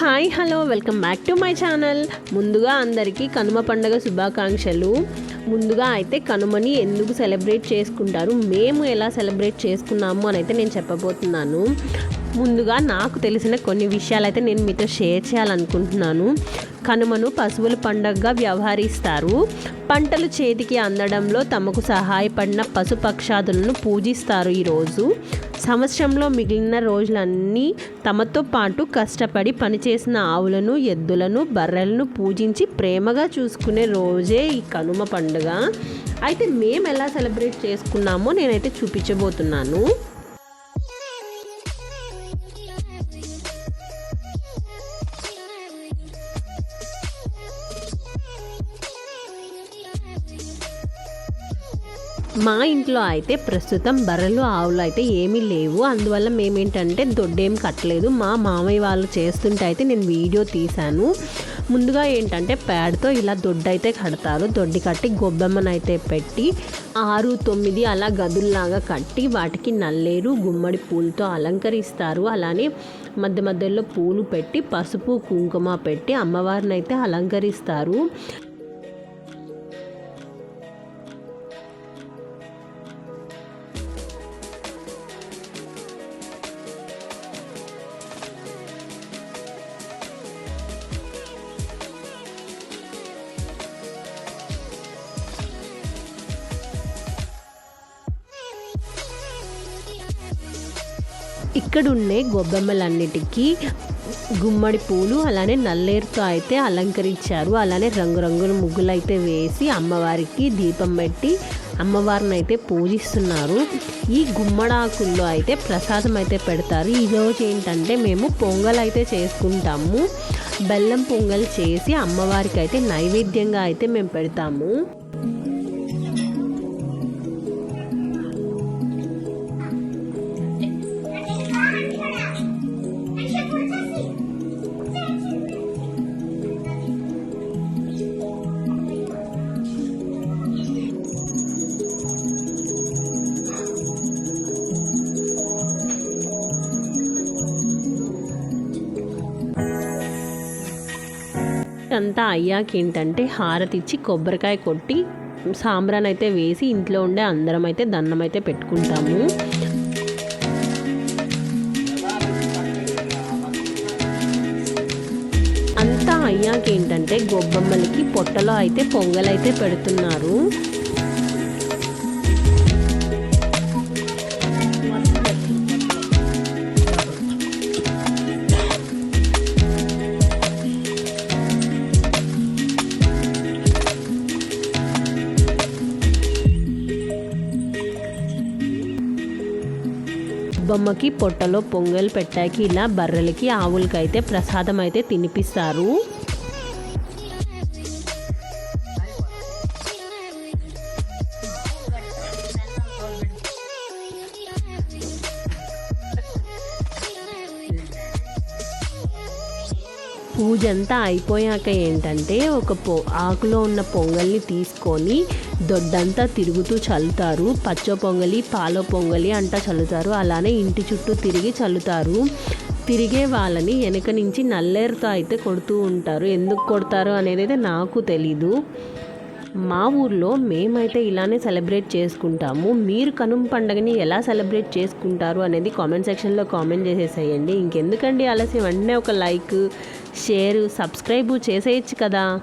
Hi hello welcome back to my channel. ముందుగా అందరికీ కనుమ పండుగ శుభాకాంక్షలు. ముందుగా అయితే కనుమని ఎందుకు సెలబ్రేట్ చేసుకుంటారు మేము ఎలా సెలబ్రేట్ చేసుకున్నాము అని అయితే నేను చెప్పబోతున్నాను. ముందుగా నాకు తెలిసిన కొన్ని విషయాలు అయితే నేను మీతో షేర్ చేయాలనుకుంటున్నాను. కనుమను పశువుల పండగగా వ్యవహరిస్తారు. పంటలు చేతికి అందడంలో తమకు సహాయపడిన పశుపక్షాదులను పూజిస్తారు ఈరోజు. సంవత్సరంలో మిగిలిన రోజులన్నీ తమతో పాటు కష్టపడి పనిచేసిన ఆవులను ఎద్దులను బర్రెలను పూజించి ప్రేమగా చూసుకునే రోజే ఈ కనుమ పండుగ. అయితే మేము ఎలా సెలబ్రేట్ చేసుకున్నామో నేనైతే చూపించబోతున్నాను. మా ఇంట్లో అయితే ప్రస్తుతం బర్రెలు ఆవులు అయితే ఏమీ లేవు. అందువల్ల మేమేంటంటే దొడ్డేం కట్టలేదు. మా మామయ్య వాళ్ళు చేస్తుంటే అయితే నేను వీడియో తీశాను. ముందుగా ఏంటంటే ప్యాడ్తో ఇలా దొడ్డు అయితే కడతారు. దొడ్డి కట్టి గొబ్బెమ్మనైతే పెట్టి ఆరు తొమ్మిది అలా గదుల్లాగా కట్టి వాటికి నల్లేరు గుమ్మడి పూలతో అలంకరిస్తారు. అలానే మధ్య మధ్యలో పూలు పెట్టి పసుపు కుంకుమ పెట్టి అమ్మవారిని అయితే అలంకరిస్తారు. ఇక్కడున్నే గొబ్బెమ్మలన్నిటికీ గుమ్మడి పూలు అలానే నల్లేరుతో అయితే అలంకరించారు. అలానే రంగురంగుల ముగ్గులు అయితే వేసి అమ్మవారికి దీపం పెట్టి అమ్మవారిని అయితే పూజిస్తున్నారు. ఈ గుమ్మడాకుల్లో అయితే ప్రసాదం అయితే పెడతారు. ఈరోజు ఏంటంటే మేము పొంగల్ అయితే చేసుకుంటాము. బెల్లం పొంగల్ చేసి అమ్మవారికి అయితే నైవేద్యంగా అయితే మేము పెడతాము. అంతా అయ్యాక ఏంటంటే హారతి ఇచ్చి కొబ్బరికాయ కొట్టి సాంబ్రాన్ అయితే వేసి ఇంట్లో ఉండే అందరం అయితే దన్నం అయితే పెట్టుకుంటాము. అంతా అయ్యాక ఏంటంటే గొబ్బమ్మలకి పొట్టలో అయితే పొంగలైతే పెడుతున్నారు. బొమ్మకి పొట్టలో పొంగల్ పెట్టాకి ఇలా బర్రెలకి ఆవులకి అయితే ప్రసాదం అయితే తినిపిస్తారు. పూజ అంతా అయిపోయాక ఏంటంటే ఒక పొ ఆకులో ఉన్న పొంగల్ని తీసుకొని దొడ్డంతా తిరుగుతూ చల్లుతారు. పచ్చ పొంగలి పాల పొంగలి అంటా చల్లుతారు. అలానే ఇంటి చుట్టూ తిరిగి చల్లుతారు. తిరిగే వాళ్ళని వెనక నుంచి నల్లేరుతో అయితే కొడుతూ ఉంటారు. ఎందుకు కొడతారు అనేది అయితే నాకు తెలీదు. మా ఊర్లో మేమైతే ఇలానే సెలబ్రేట్ చేసుకుంటాము. మీరు కనుమ పండగని ఎలా సెలబ్రేట్ చేసుకుంటారు అనేది కామెంట్ సెక్షన్లో కామెంట్ చేసేసేయండి. ఇంకెందుకండి ఆలస్యం? వెంటనే ఒక లైక్ షేర్ సబ్స్క్రైబ్ చేసేయచ్చు కదా.